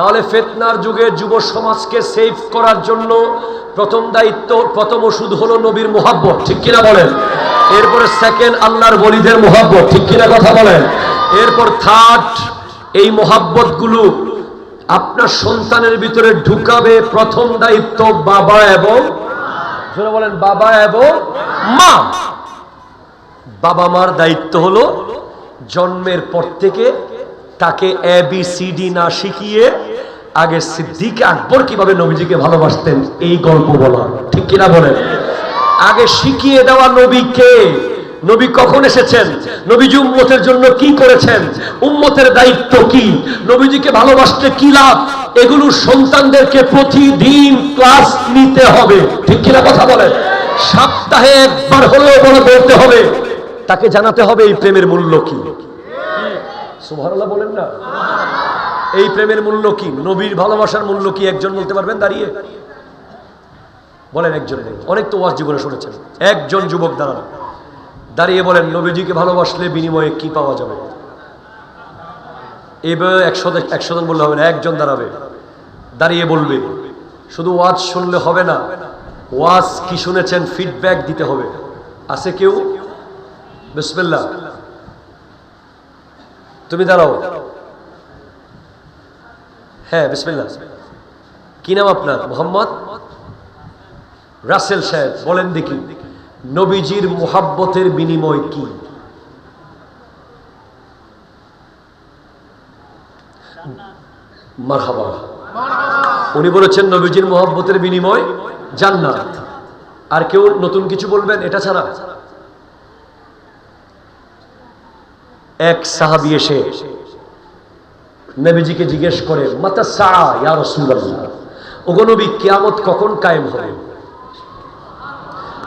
তাহলে ফেতনার যুগে যুব সমাজকে সেভ করার জন্য প্রথম দায়িত্ব, প্রথম ওষুধ হলো নবীর মোহাব্বত। ঠিক কিনা বলেন? এরপরে সেকেন্ড আল্লাহর বলিদের মোহাব্বত। ঠিক কিনা কথা বলেন? এরপর থার্ড এই মোহাব্বতগুলো আপনার সন্তানের ভিতরে ঢুকাবে প্রথম দায়িত্ব বাবা এবং বলেন, বাবা এবং মা। বাবা মার দায়িত্ব হলো জন্মের পর থেকে তাকে এ বি সি ডি না শিখিয়ে আগে সিদ্দিক আকবর কীভাবে নবীজিকে ভালোবাসতেন, এই গল্প বলা। ঠিক কিনা বলেন? আগে শিখিয়ে দেওয়া নবীকে নবী কখন এসেছেন? নবীজি উম্মতের জন্য কি করেছেন? উম্মতের দায়িত্ব কি? নবীজিকে ভালোবাসতে কি লাভ? এগুলো সন্তানদেরকে প্রতিদিন ক্লাস নিতে হবে। ঠিক কিনা কথা বলেন? সপ্তাহে একবার হলেও বলে বলতে হবে। তাকে জানাতে হবে এই প্রেমের মূল্য কি? সুবহানাল্লাহ বলেন না। এই প্রেমের মূল্য কি? নবীর ভালোবাসার মূল্য কি? একজন বলতে পারবেন? দাঁড়িয়ে। বলেন একজন। অনেক তো ওয়াজ জীবনে শুনেছেন। একজন যুবক দাঁড়ান। দাঁড়িয়ে বলেন, নবীজিকে ভালোবাসলে বিনিময়ে কি পাওয়া যাবে? এবার একশো একশো জন বললে হবে না, একজন দাঁড়াবে। দাঁড়িয়ে বলবে, শুধু ওয়াজ শুনলে হবে না, ওয়াজ কি শুনেছেন ফিডব্যাক দিতে হবে। আছে কেউ? বিসমিল্লাহ। তুমি দাঁড়াও। হ্যাঁ বিসমিল্লাহ। কি নাম আপনার? মোহাম্মদ? রাসেল সাহেব, বলেন দেখি, নবীজির মোহাব্বতের বিনিময় কি? উনি বলেছেন, নবীজির মোহাব্বতের বিনিময় জান্নাত। আর কেউ নতুন কিছু বলবেন, এটা ছাড়া? এক সাহাবি এসে নবীজিকে জিজ্ঞেস করে মাতা সা ইয়া রাসূলুল্লাহ, ওগো নবী কখন কায়েম হবে?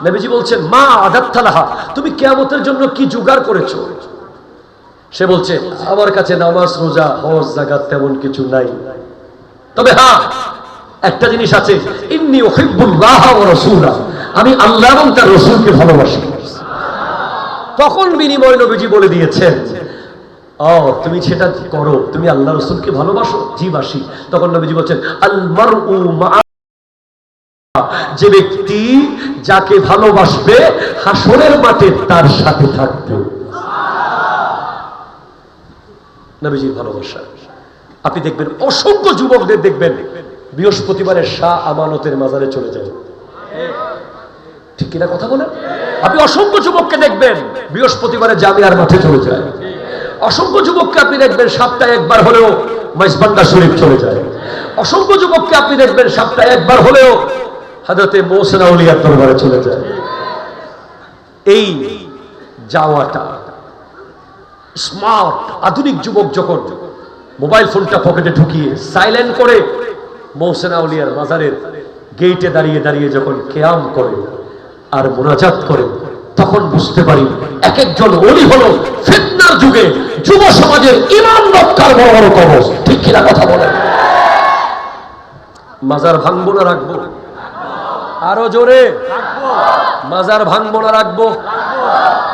নবীজি বলছেন, মা আদাত্তালাহা তুমি কিয়ামতের জন্য কি জোগাড় করেছ? সে বলছে, আমার কাছে নামাজ, রোজা, হজ জাকাত তেমন কিছু নাই। তবে হ্যাঁ একটা জিনিস আছে, ইন্নি উহিব্বুল্লাহ ওয়া রাসূলা, আমি আল্লাহ এবং তার রাসূলকে ভালোবাসি। তখন বিনিময় নবীজি বলে দিয়েছেন তুমি সেটা করো, তুমি আল্লাহ রসুলকে ভালোবাসো? জি, বাসি। তখন নবীজি বলছেন আল মারউ মা যে ব্যক্তি যাকে ভালোবাসবে, হাসরের মাঠে তার সাথে থাকবে। নবীজির ভালোবাসা। আপনি দেখবেন, অসংখ্য যুবকদের দেখবেন, বৃহস্পতিবারের শাহ আমানতের মাজারে চলে যায়। ঠিক কিনা কথা বলেন? আপনি অসংখ্য যুবককে দেখবেন, বৃহস্পতিবারে জামিয়ার মাঠে চলে যায়। অসংখ্য যুবককে আপনি দেখবেন সপ্তাহে একবার হলেও মাইজবান্ডা শরীফ চলে যায়। অসংখ্য যুবককে আপনি দেখবেন সপ্তাহে একবার হলেও হাজরতে মৌসেনা উলিয়ার দরবারে চলে যায়। এই যাওয়াটা স্মার্ট আধুনিক যুবক যখন মোবাইল ফোনটা পকেটে ঢুকিয়ে সাইলেন্ট করে মৌসেনা উলিয়ার মাজারের গেইটে দাঁড়িয়ে দাঁড়িয়ে যখন কেয়াম করে আর মোনাজাত করে, তখন বুঝতে পারি এক একজন অলি হলো ফিতনার যুগে যুব সমাজের ইমান রক্ষার বড় বড় কবচ। ঠিক কিনা কথা বলেন? মাজার ভাঙবো না রাখব? আরও জোরে। মাজার ভাঙবো না রাখব?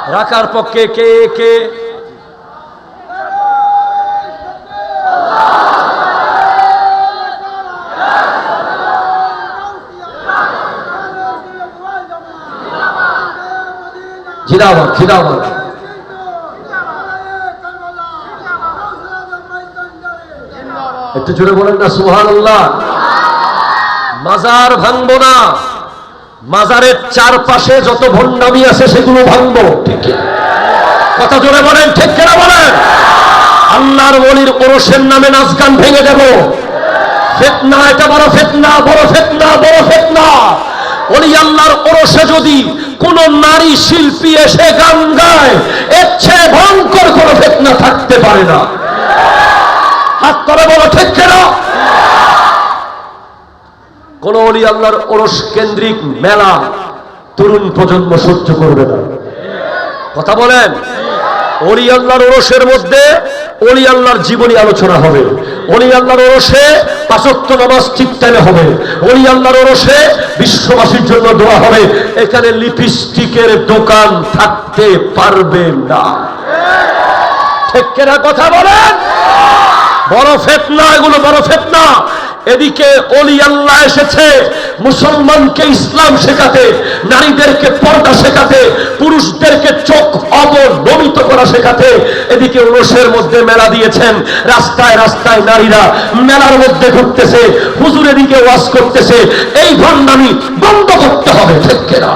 রাখার পক্ষে কে কে? জিরাবাদ জিরাবাদ একটু জোরে বলেন না সুহান মাজার ভাঙবো না। মাজারের চারপাশে যত ভণ্ডামি আছে, সেগুলো ভাঙবো। ঠিক কথা জোরে বলেন, ঠিক কেনা বলেন? আল্লাহর বলির ওরসের নামে নাচ গান ভেঙে দেব। ফেতনা, এটা বড় ফেতনা বড় ফেতনা বড় ফেতনা। ওলি আল্লাহর ওরসে যদি কোন নারী শিল্পী এসে গান গায়, এর চেয়ে ভয়ঙ্কর কোন ফেতনা থাকতে পারে না। হাত করে বলো, ঠিক কেনা? কোন অলি আল্লাহর ওরস কেন্দ্রিক মেলা তরুণ প্রজন্ম সহ্য করবে না। কথা বলেন? অলি আল্লাহর ওরসের মধ্যে অলি আল্লাহর জীবনী আলোচনা হবে। অলি আল্লাহর ওরসে পাঁচত্ব নামাজ ঠিক টাইমে হবে। অলি আল্লাহর ওরসে বিশ্ববাসীর জন্য দোয়া হবে। এখানে লিপস্টিকের দোকান থাকতে পারবে না। ঠিক কথা বলেন? বড় ফেতনা, এগুলো বড় ফেতনা। এদিকে অলি আল্লাহ এসেছে, মুসলমানকে ইসলাম শেখাতে, নারীদেরকে পর্দা শেখাতে, পুরুষদেরকে চোখ অবনমিত করা শেখাতে। এদিকে উরসের মধ্যে মেলা দিয়েছেন, রাস্তায় রাস্তায় নারীরা মেলার মধ্যে ঘুরতেছে, হুজুর এদিকে ওয়াজ করতেছে। এই ভণ্ডামি বন্ধ করতে হবে, ঠিক কিনা?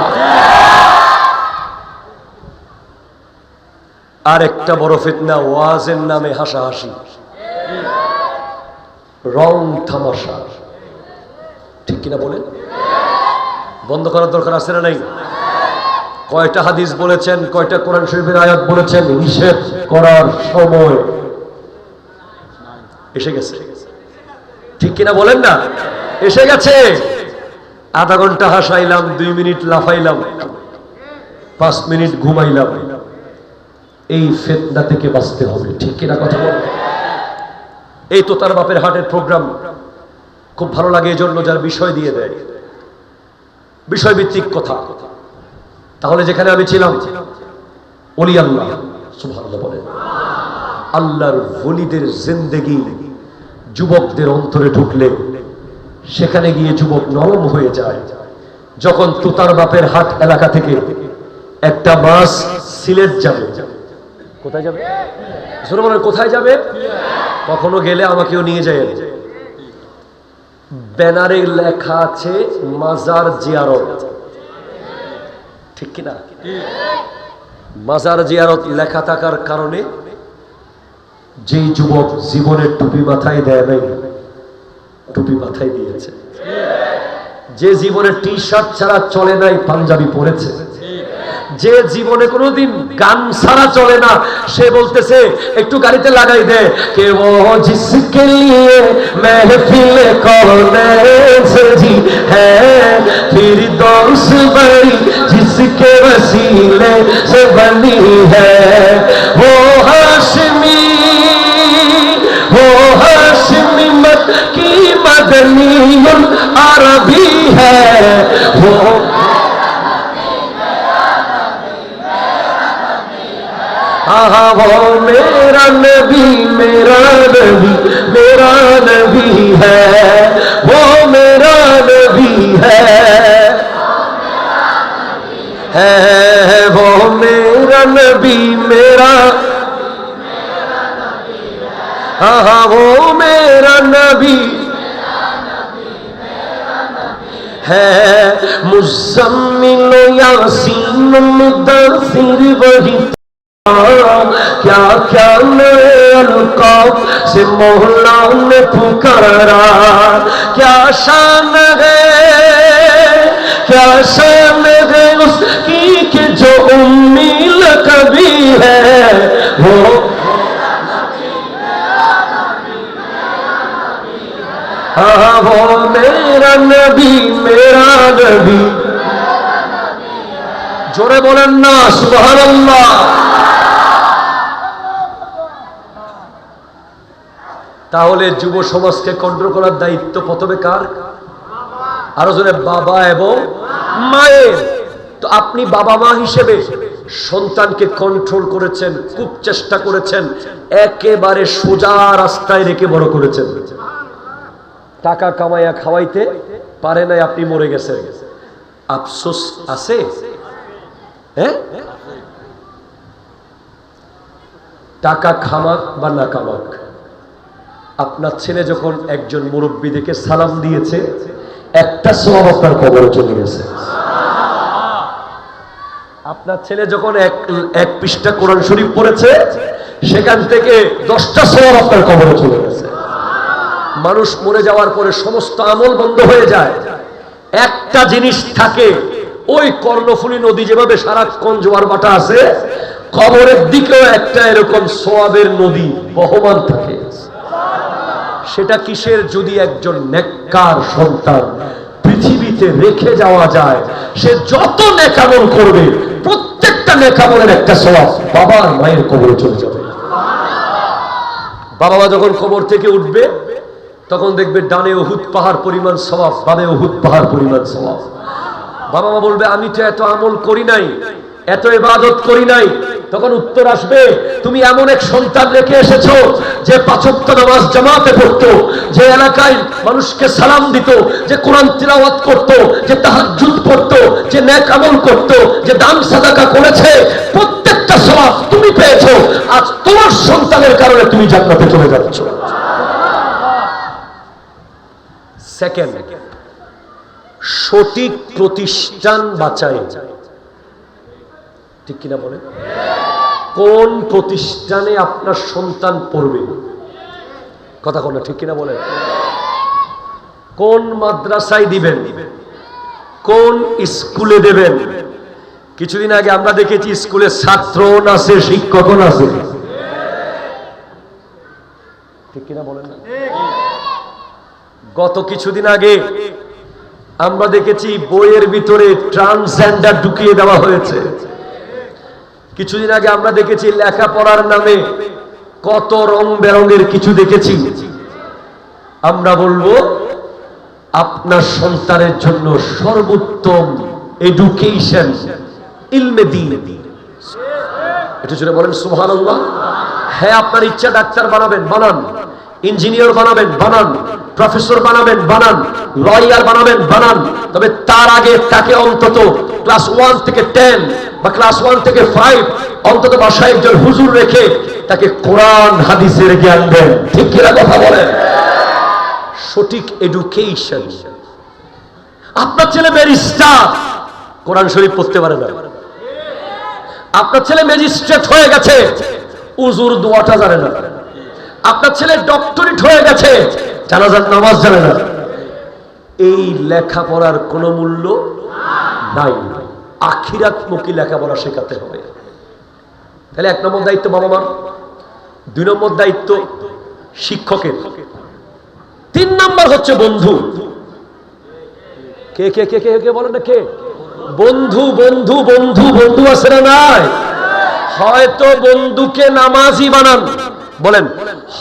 আর একটা বড় ফিতনা, ওয়াজের নামে হাসাহাসি। রং থামাশা ঠিক কিনা বলেন? বন্ধ করার দরকার আছে না নাই? কয়টা হাদিস বলেছেন, কয়টা কোরআন শরীফের আয়াত বলেছেন, নিষেধ করার সময়। এসে গেছে। ঠিক কিনা বলেন না? এসে গেছে। আধা ঘণ্টা হাসাইলাম, দুই মিনিট লাফাইলাম, পাঁচ মিনিট ঘুমাইলাম। এই ফেতনা থেকে বাঁচতে হবে। ঠিক কিনা কথা বল এই তো তার বাপের হাটের প্রোগ্রাম খুব ভালো লাগে এই জন্য যার বিষয় দিয়ে দেয়। বিষয়ভিত্তিক কথা। তাহলে যেখানে আমি ছিলাম, অলি আল্লাহ, সুবহানাল্লাহ বলেন আল্লাহর বলিদের জিন্দেগি যুবকদের অন্তরে ঢুকলে, সেখানে গিয়ে যুবক নরম হয়ে যায়। যখন তুতার বাপের হাট এলাকা থেকে একটা মাস সিলেট যাবে। কোথায় যাবে? কোথায় যাবে? কখনো গেলে আমাকেও নিয়ে যায় ব্যানারে লেখা আছে, মাজার জিয়ারত। ঠিক কিনা? মাজার জিয়ারত লেখা থাকার কারণে যেই যুবক জীবনের টুপি মাথায় দেয় নাই, টুপি মাথায় দিয়েছে। যে জীবনে টি শার্ট ছাড়া চলে নাই, পাঞ্জাবি পরেছে। যে জীবনে কোনোদিন গান ছাড়া চলে না সে বলতেছে একটু গাড়িতে লাগাই দে কে ও জিসকে লিয়ে महफिल कौन सजी है फिर दोस्त बड़ी जिसके वसीले से बनी है वो हाशमी वो हाशमी मत की मदनी अरबी है वो हाँ वो मेरा नबी मेरा नबी मेरा नबी है। वो मेरा नबी है। है वो मेरा नबी, मेरा हाँ हाँ वो मेरा नबी है, मुजम्मिल यासीन मुदसिर वही क्या अलकाब से मोहल्ला ने पुकारा क्या शान है क्या शान है उसकी के जो उम्मीद कभी है वो हाँ वो मेरा नबी मेरा नबी जोरे बोलें ना सुबह अल्लाह তাহলে যুব সমাজকে কন্ট্রোল করার দায়িত্ব প্রথমে কার? আরও জোরে, বাবা এবং মায়ের। তো আপনি বাবা মা হিসেবে সন্তানকে কন্ট্রোল করেছেন, খুব চেষ্টা করেছেন, একেবারে সোজা রাস্তায় রেখে বড় করেছেন। টাকা কামাইয়া খাওয়াইতে পারে নাই, আপনি মরে গেছেন। আফসোস আছে? হ্যাঁ? টাকা খামাক বা না কামাক আপনার ছেলে যখন একজন মুরব্বী দেখে সালাম দিয়েছে, একটা সব আপনার কবরে চলে গেছে। আপনার ছেলে যখন এক এক পৃষ্ঠা কোরআন শরীফ পড়েছে, সেখান থেকে দশটা সব আপনার কবরে চলে গেছে। মানুষ মরে যাওয়ার পরে সমস্ত আমল বন্ধ হয়ে যায়। একটা জিনিস থাকে, ওই কর্ণফুলী নদী যেভাবে সারাক্ষণ জোয়ার বাটা আছে, কবরের দিকেও একটা এরকম সোয়াবের নদী বহমান থাকে। সেটা কিসের যদি একজন নেককার সন্তান পৃথিবীতে রেখে যাওয়া যায়, সে যত নেকামল করবে, প্রত্যেকটা নেকামলের একটা সোয়াব বাবার মায়ের কবরে চলে যাবে। বাবা যখন কবর থেকে উঠবে, তখন দেখবে ডানে ওহুদ পাহাড় পরিমাণ স্বভাব, বামে ওহুদ পাহাড় পরিমাণ স্বভাব। বাবা মা বলবে, আমি তো এত আমল করি নাই। এত ইবাদত করি নাই, তখন উত্তর আসবে, তুমি এমন এক সন্তান রেখে এসেছ যে পাঁচক্য নামাজ জামাতে পড়তো, যে এলাকায় মানুষকে সালাম দিত, যে কোরআন তিলাওয়াত করত, যে তাহাজ্জুদ পড়তো, যে নেক আমল করত, যে দান সাদাকা করেছে, প্রত্যেকটা সওয়াব তুমি পেয়েছ, আজ তোমার সন্তানের কারণে তুমি জান্নাতে চলে যাচ্ছ। সেকেন্ড সঠিক প্রতিষ্ঠান বাঁচায় ঠিক কিনা বলে কোন প্রতিষ্ঠানে আপনার সন্তান পড়বে? কথা কোন ঠিক কিনা বলে কোন মাদ্রাসায় দিবেন? কোন স্কুলে দেবেন? কিছুদিন আগে আমরা দেখেছি স্কুলে ছাত্র আছে, শিক্ষক আছে। ঠিক কিনা বলেন না? গত কিছুদিন আগে আমরা দেখেছি বইয়ের ভিতরে ট্রান্সজেন্ডার ঢুকিয়ে দেওয়া হয়েছে। কিছুদিন আগে আমরা দেখেছি লেখাপড়ার নামে কত রং বেরঙের কিছু দেখেছি। আমরা বলব, আপনার সন্তানের জন্য সর্বোত্তম এডুকেশন ইলমে দিন। এটা বলেন সুহান হ্যাঁ আপনার ইচ্ছা ডাক্তার বানাবেন, বানান। ইঞ্জিনিয়ার বানাবেন, বানান। প্রফেসর বানাবেন, বানান। লয়ার বানাবেন, বানান। তবে তার আগে তাকে অন্তত ক্লাস ওয়ান থেকে টেন বা ক্লাস ওয়ান থেকে ফাইভ, অন্তত বাসায় একজন হুজুর রেখে তাকে কোরআন, হাদিসের জ্ঞান দেন। ঠিক কিনা কথা বলেন? সঠিক এডুকেশন আপনার ছেলে ব্যারিস্টার। কোরআন শরীফ পড়তে পারে না। আপনার ছেলে ম্যাজিস্ট্রেট হয়ে গেছে। উজুর দোয়াটা জানে না। আপনার ছেলে ডক্টরেট হয়ে গেছে। জানাজার নামাজ জানে না। এই লেখাপড়ার কোনো মূল্য নাই। আখিরাতমুখী লেখাপড়া শেখাতে হবে। তাহলে এক নম্বর দায়িত্ব বাবা মার। দুই নম্বর দায়িত্ব শিক্ষকের। তিন নম্বর হচ্ছে বন্ধু। কে কে কে কে কে বলেন না কে? বন্ধু বন্ধু বন্ধু বন্ধু আছে না নাই? হয়তো বন্ধুকে নামাজি বানান। বলেন,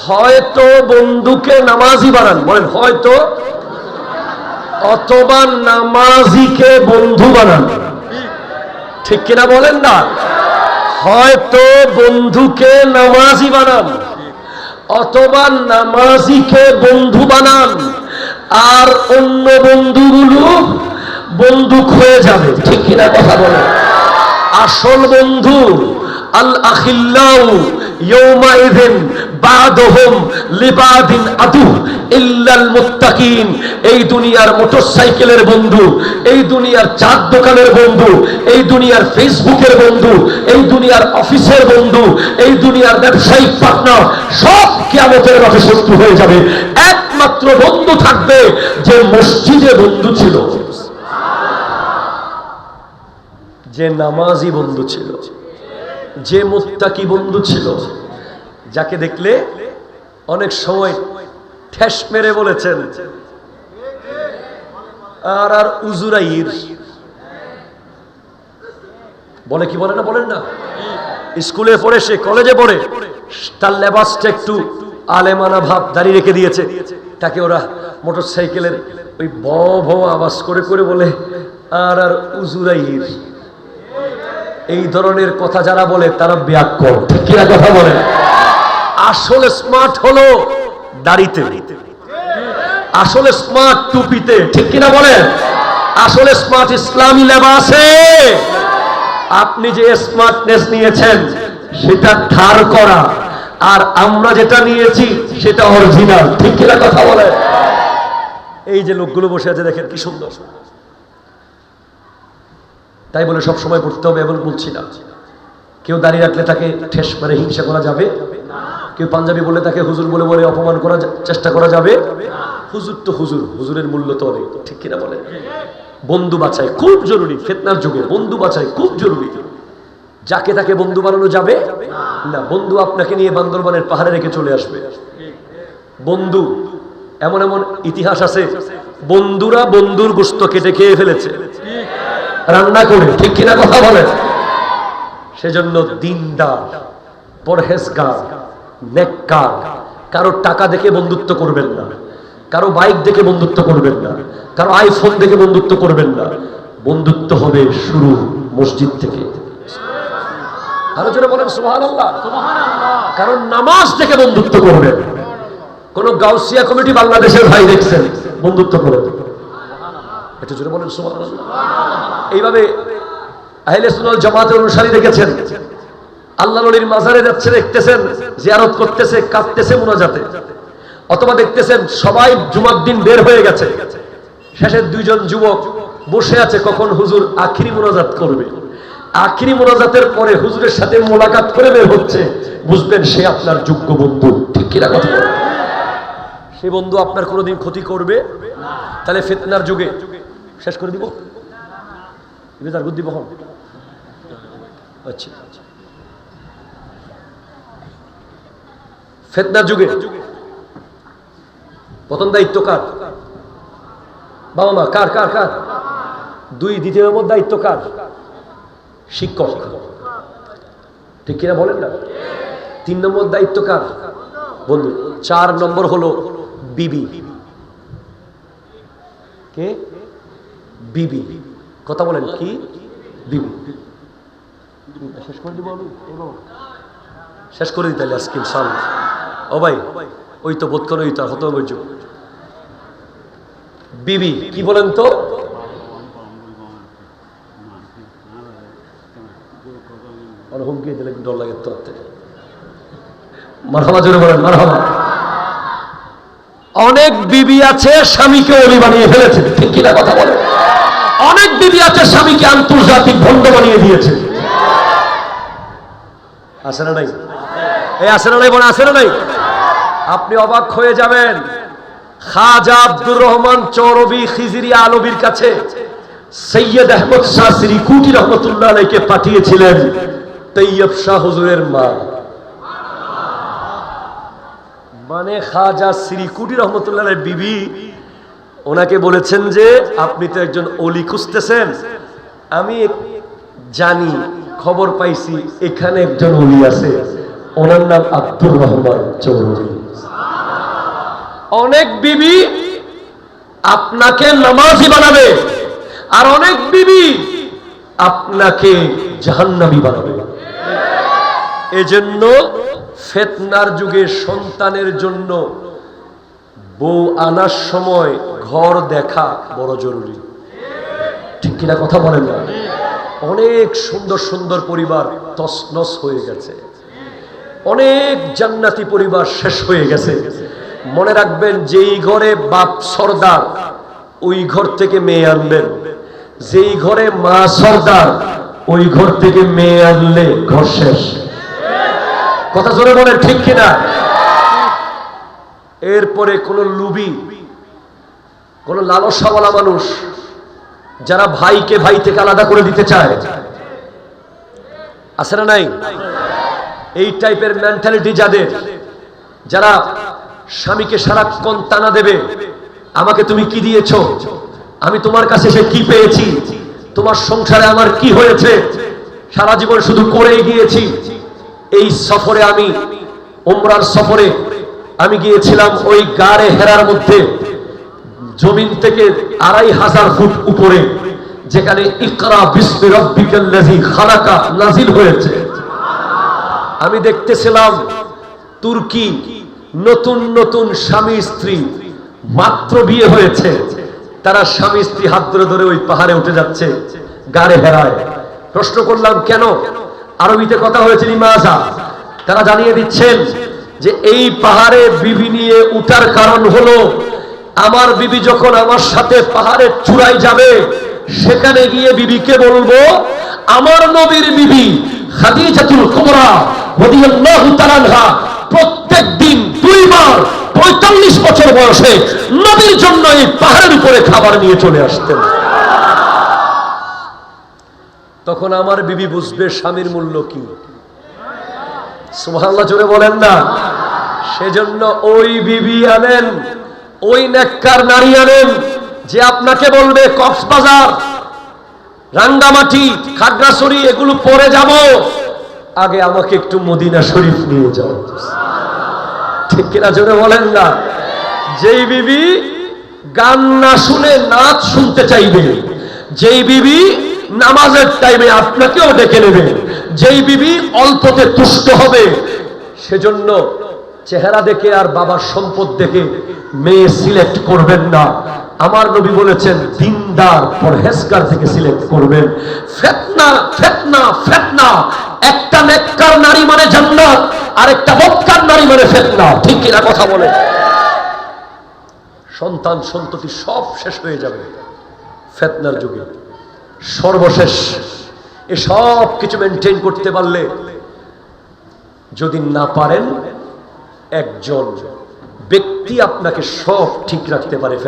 হয়তো বন্ধুকে নামাজি বানান। বলেন, হয়তো। অথবা নামাজিকে বন্ধু বানান। ঠিক কিনা বলেন না? হয়তো বন্ধুকে নামাজি বানান, অথবা নামাজিকে বন্ধু বানান, আর অন্য বন্ধুগুলো বন্দুক হয়ে যাবে। ঠিক কিনা কথা বলে আসল বন্ধু এই দুনিয়ার বন্ধু, এই দুনিয়ার চার দোকানের বন্ধু, এই দুনিয়ার ফেসবুকের বন্ধু, এই দুনিয়ার অফিসের বন্ধু, এই দুনিয়ার ব্যবসায়িক পার্টনার, সব কিয়ামতের মাঠে শত্রু হয়ে যাবে। একমাত্র বন্ধু থাকবে যে মসজিদে বন্ধু ছিল। যে নামাজি বন্ধু ছিল। যে মুত্তাকি বন্ধু ছিল, যাকে দেখলে অনেক সময় ঠেস মেরে বলেছেন, আর আর উজুরাইর। বলে কি বলে না বলেন না? স্কুলে পড়ে সে, কলেজে পড়ে, তার লেবাসটা একটু আলেমানা ভাব দাঁড়িয়ে রেখে দিয়েছে। তাকে ওরা মোটর সাইকেলের ওই ভ আওয়াজ করে করে বলে, আর আর উজুরাইর। এই ধরনের কথা যারা বলে, তারা ব্যাক্য ঠিক কিনা কথা বলে? আসলে স্মার্ট হলো দাড়িতে। আসলে স্মার্ট টুপিতে। ঠিক কিনা বলেন? আসলে স্মার্ট ইসলামী লেবাসে আপনি যে স্মার্টনেস নিয়েছেন, সেটা ধার করা। আর আমরা যেটা নিয়েছি, সেটা অরিজিনাল ঠিক কিনা কথা বলে এই যে লোকগুলো বসে আছে, দেখেন কি সুন্দর। তাই বলে সব সময় পড়তে হবে, এমন বলছি না। কেউ দাঁড়িয়ে রাখলে তাকে ঠেস করে হিংসা করা যাবে? কেউ পাঞ্জাবি বলে তাকে হুজুর বলে বলে অপমান করা চেষ্টা করা যাবে? হুজুর তো হুজুর, হুজুরের মূল্য তো অনেক, ঠিক কিনা বলে বন্ধু বাছাই খুব জরুরি, ফেতনার যুগে বন্ধু বাছাই খুব জরুরি। যাকে তাকে বন্ধু বানানো যাবে? না, বন্ধু আপনাকে নিয়ে বান্দরবানের পাহাড়ে রেখে চলে আসবে। বন্ধু, এমন এমন ইতিহাস আছে, বন্ধুরা বন্ধুর গুস্ত কেটে খেয়ে ফেলেছে। রান্না করে, ঠিক কিনা কথা বলেন? সেজন্য দিনদার, পরহেজগার, নেককার, কারও টাকা দেখে বন্ধুত্ব করবেন না, কারও বাইক দেখে বন্ধুত্ব করবেন না, কারও আইফোন দেখে বন্ধুত্ব করবেন না, বন্ধুত্ব হবে শুরু মসজিদ থেকে। আলোচনা বলেন সুহান কারণ নামাজ থেকে বন্ধুত্ব করবেন। কোন গাউসিয়া কমিটি বাংলাদেশের ভাই দেখছেন, বন্ধুত্ব করে একটু জোরে বলেন সুহান এইভাবে জামাতের অনুসারী আল্লাহ নবীর মাজারে যাচ্ছে, দেখতেছেন, জিয়ারত করতেছে, কাঁদতেছে মোনাজাতে। অথবা দেখতেছেন, সবাই জুমার দিন বের হয়ে গেছে। শেষের দুইজন যুবক বসে আছে, কখন হুজুর আখিরি মোনাজাত করবে। আখিরি মোনাজাতের পরে হুজুরের সাথে মোলাকাত করে বের হচ্ছে। বুঝবেন, সে আপনার যোগ্য বন্ধু। ঠিক কিনা কথা? সে বন্ধু আপনার কোনোদিন ক্ষতি করবে? তাহলে ফিতনার যুগে শেষ করে দিব। তার বুদ্ধি বহন। আচ্ছা। ফেতনার যুগে। প্রথম দায়িত্ব কার? বাবা মা, কার কার কার? দুই দ্বিতীয় নম্বর দায়িত্ব কার? শিক্ষক। ঠিক কিনা বলেন না? তিন নম্বর দায়িত্ব কার? বন্ধু, চার নম্বর হলো বিবি। কে? বিবি। কথা বলেন কি? বিবি। শেষ করে দিব শেষ করে দিতে আজকে ইনশাল্লাহ ও ভাই ওই তো বোধ করে ওই তো হত বৈজ্য বিবি কি বলেন তো হুমকি দিলে ডর লাগে তো? মারহাবা জোরে বলেন মারহাবা। অনেক বিবি আছে, স্বামীকে অলি বানিয়ে ফেলেছে। ঠিক কিনা কথা বলে? অনেক বিবি আছে, স্বামীকে আন্তর্জাতিক ভণ্ড বানিয়ে দিয়েছে। আছে না নাই? এই আছে না নাই বলে আছে না নাই? আপনি অবাক হয়ে যাবেন। খাজা আব্দুর রহমান চৌরবি খিজিরি আলবির কাছে সৈয়দ আহমদ শাহ শ্রীকুটি রহমতুল্লাহ আলাইকে পাঠিয়েছিলেন, তৈয়ব শাহ হুজুরের মা। মানে খাজা শ্রীকুটি রহমতুল্লাহ বিবি, ওনাকে বলেছেন যে, আপনি তো একজন অলি খুঁজতেছেন। আমি জানি, খবর পাইছি, এখানে একজন অলি আছে। ওনার নাম আব্দুর রহমান চৌধুরী। অনেক বিবি আপনাকে নামাজি বানাবে, আর অনেক বিবি আপনাকে জাহান্নাবি বানাবে। এজন্য ফেতনার যুগে সন্তানের জন্য বউ আনার সময় ঘর দেখা বড় জরুরি। ঠিক কিনা কথা বলেন না? অনেক সুন্দর সুন্দর পরিবার তসনস হয়ে গেছে। অনেক জান্নাতি পরিবার শেষ হয়ে গেছে। মনে রাখবেন যেই ঘরে বাপ সর্দার, ওই ঘর থেকে মেয়ে আনবেন যেই ঘরে মা সর্দার, ওই ঘর থেকে মেয়ে আনলে ঘর শেষ। কথা জোরে বলেন, ঠিক কিনা? এরপরে কোন লুবি, কোন লালসাওয়ালা মানুষ যারা ভাইকে ভাই থেকে আলাদা করে দিতে চায়। আছে না নাই? এই টাইপের মেন্টালিটি যাদের, যারা স্বামীকে সারাক্ষণ টানা দেবে, আমাকে তুমি কি দিয়েছ? আমি তোমার কাছে সে কি পেয়েছি? তোমার সংসারে আমার কি হয়েছে? সারা জীবন শুধু করেই গিয়েছি। এই সফরে আমি, উমরার সফরে আমি গিয়েছিলাম ওই গাড়ে হেরার মধ্যে, জমিন থেকে আড়াই হাজার ফুট উপরে, যেখানে ইকরা বিস্মি রব্বিকাল্লাযী খালাকা নাজিল হয়েছে। আমি দেখতেছিলাম তুর্কি নতুন নতুন স্বামী স্ত্রী মাত্র বিয়ে হয়েছে। তারা স্বামী স্ত্রী হাত ধরে ধরে ওই পাহাড়ে উঠে যাচ্ছে গাড়ে হেরায়। প্রশ্ন করলাম, কেন? আরবিতে কথা হয়েছে, লিমাজা। তারা জানিয়ে দিচ্ছেন যে এই পাহাড়ে বিবি নিয়ে উঠার কারণ হলো, আমার বিবি যখন আমার সাথে পাহাড়ের চূড়ায় যাবে, সেখানে গিয়ে বিবিকে বলব, আমার নবীর বিবি প্রত্যেক দিন দুইবার পঁয়তাল্লিশ বছর বয়সে নবীর জন্য এই পাহাড়ের উপরে খাবার নিয়ে চলে আসতেন। তখন আমার বিবি বুঝবে স্বামীর মূল্য কি। সুবহানাল্লাহ, জোরে বলেন না। সেজন্য ওই বিবি আনেন, ওই নেককার নারী আনেন, যে আপনাকে বলবে, কক্সবাজার, রাঙ্গামাটি, খাগড়াছড়ি, এগুলো পরে যাব। আগে আমাকে একটু মদিনা শরীফ নিয়ে যাও। ঠিক কিনা জোরে বলেন না? যেই বিবি গান না শুনে নাচ শুনতে চাইবে, যেই বিবি নামাজের টাইমে আপনাকেও ডেকে নেবে। যেই বিবি অল্পতে তুষ্ট হবে, সেজন্য চেহারা দেখে আর বাবার সম্পদ দেখে মেয়ে সিলেক্ট করবেন না। আমার নবী বলেছেন, দিনদার পরহেজগার থেকে সিলেক্ট করবেন। ফেতনা ফেতনা ফেতনা। একটা নেককার নারী মানে জান্নাত আর একটা বক্কার নারী মানে ফেতনা। ঠিক কিনা কথা বলে? সন্তান সন্ততি সব শেষ হয়ে যাবে। ফেতনার যুগে। সর্বশেষ এ সব কিছু মেনটেন করতে পারলে যদি না পারেন, একজন ব্যক্তি আপনাকে সব ঠিক রাখতে পারে।